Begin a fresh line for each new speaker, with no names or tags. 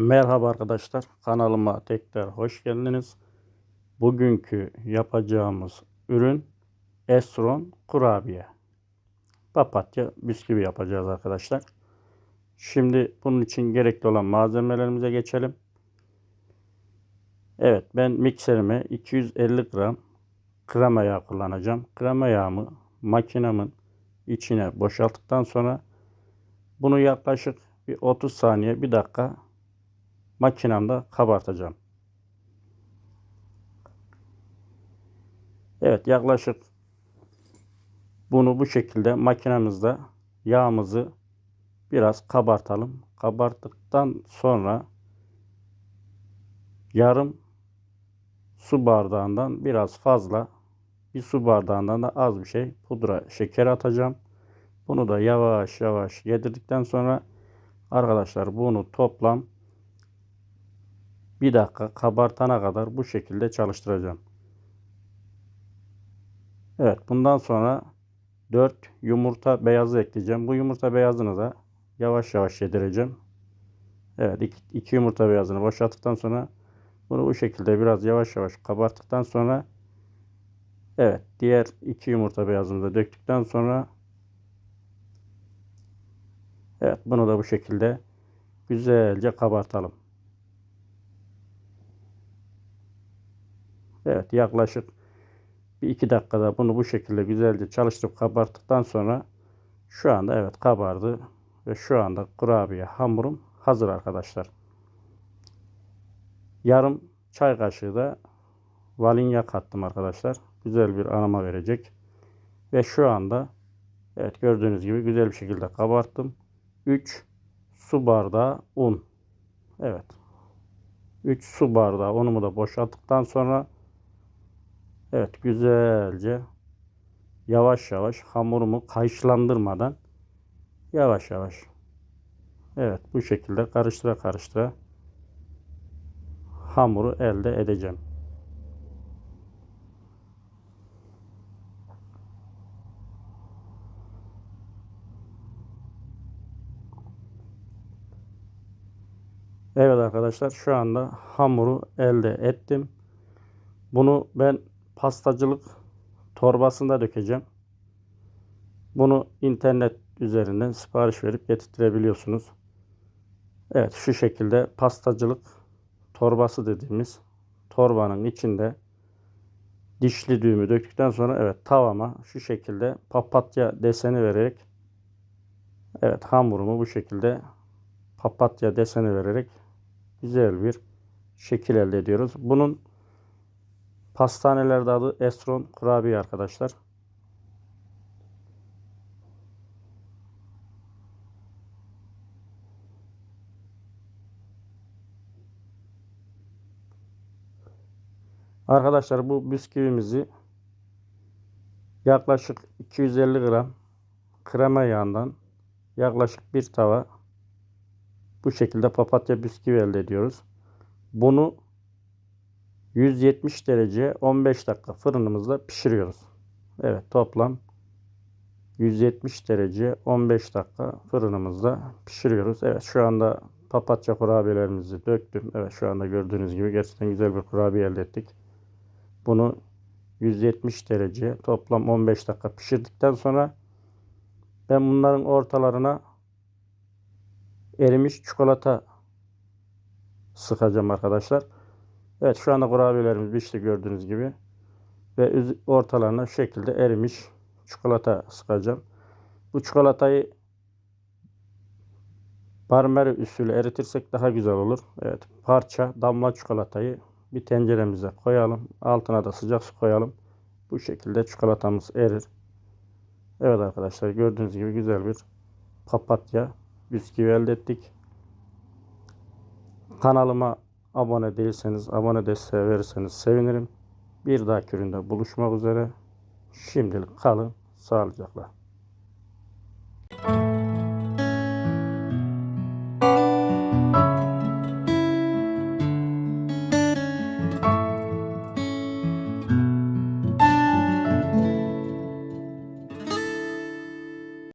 Merhaba arkadaşlar kanalıma tekrar hoş geldiniz. Bugünkü yapacağımız ürün Esron kurabiye. Papatya bisküvi yapacağız arkadaşlar. Şimdi bunun için gerekli olan malzemelerimize geçelim. Evet ben mikserime 250 gram krema yağı kullanacağım. Krema yağımı makinemin içine boşalttıktan sonra bunu yaklaşık bir 30 saniye bir dakika makinemde kabartacağım. Evet yaklaşık bunu bu şekilde makinemizde yağımızı biraz kabartalım. Kabarttıktan sonra yarım su bardağından biraz fazla bir su bardağından da az bir şey pudra şeker atacağım. Bunu da yavaş yavaş yedirdikten sonra arkadaşlar bunu toplam bir dakika kabartana kadar bu şekilde çalıştıracağım. Evet bundan sonra 4 yumurta beyazı ekleyeceğim. Bu yumurta beyazını da yavaş yavaş yedireceğim. Evet 2 yumurta beyazını boşalttıktan sonra bunu bu şekilde biraz yavaş yavaş kabarttıktan sonra evet diğer 2 yumurta beyazını da döktükten sonra evet bunu da bu şekilde güzelce kabartalım. Evet yaklaşık bir iki dakikada bunu bu şekilde güzelce çalıştırıp kabarttıktan sonra şu anda evet kabardı ve şu anda kurabiye hamurum hazır arkadaşlar. Yarım çay kaşığı da vanilya kattım arkadaşlar. Güzel bir aroma verecek. Ve şu anda evet gördüğünüz gibi güzel bir şekilde kabarttım. 3 su bardağı un. Evet. 3 su bardağı unumu da boşalttıktan sonra Evet güzelce yavaş yavaş hamurumu kayışlandırmadan yavaş yavaş evet bu şekilde karıştıra karıştıra hamuru elde edeceğim. Evet arkadaşlar şu anda hamuru elde ettim. Bunu ben pastacılık torbasında dökeceğim. Bunu internet üzerinden sipariş verip getirtirebiliyorsunuz. Evet şu şekilde pastacılık torbası dediğimiz torbanın içinde dişli düğümü döktükten sonra evet tavama şu şekilde papatya deseni vererek evet hamurumu bu şekilde papatya deseni vererek güzel bir şekil elde ediyoruz. Bunun Pastanelerde adı Esron kurabiye arkadaşlar. Arkadaşlar bu bisküvimizi yaklaşık 250 gram krema yağından yaklaşık bir tava bu şekilde papatya bisküvi elde ediyoruz. Bunu 170 derece 15 dakika fırınımızda pişiriyoruz. Evet toplam 170 derece 15 dakika fırınımızda pişiriyoruz. Evet şu anda papatya kurabiyelerimizi döktüm. Evet şu anda gördüğünüz gibi gerçekten güzel bir kurabiye elde ettik. Bunu 170 derece toplam 15 dakika pişirdikten sonra ben bunların ortalarına erimiş çikolata sıkacağım arkadaşlar. Evet şu anda kurabiyelerimiz pişti gördüğünüz gibi. Ve ortalarına şu şekilde erimiş çikolata sıkacağım. Bu çikolatayı parmeri usulü eritirsek daha güzel olur. Evet parça damla çikolatayı bir tenceremize koyalım. Altına da sıcak su koyalım. Bu şekilde çikolatamız erir. Evet arkadaşlar gördüğünüz gibi güzel bir papatya bisküvi elde ettik. Kanalıma Abone değilseniz abone desteği verirseniz sevinirim. Bir dahaki üründe buluşmak üzere. Şimdilik kalın sağlıcakla.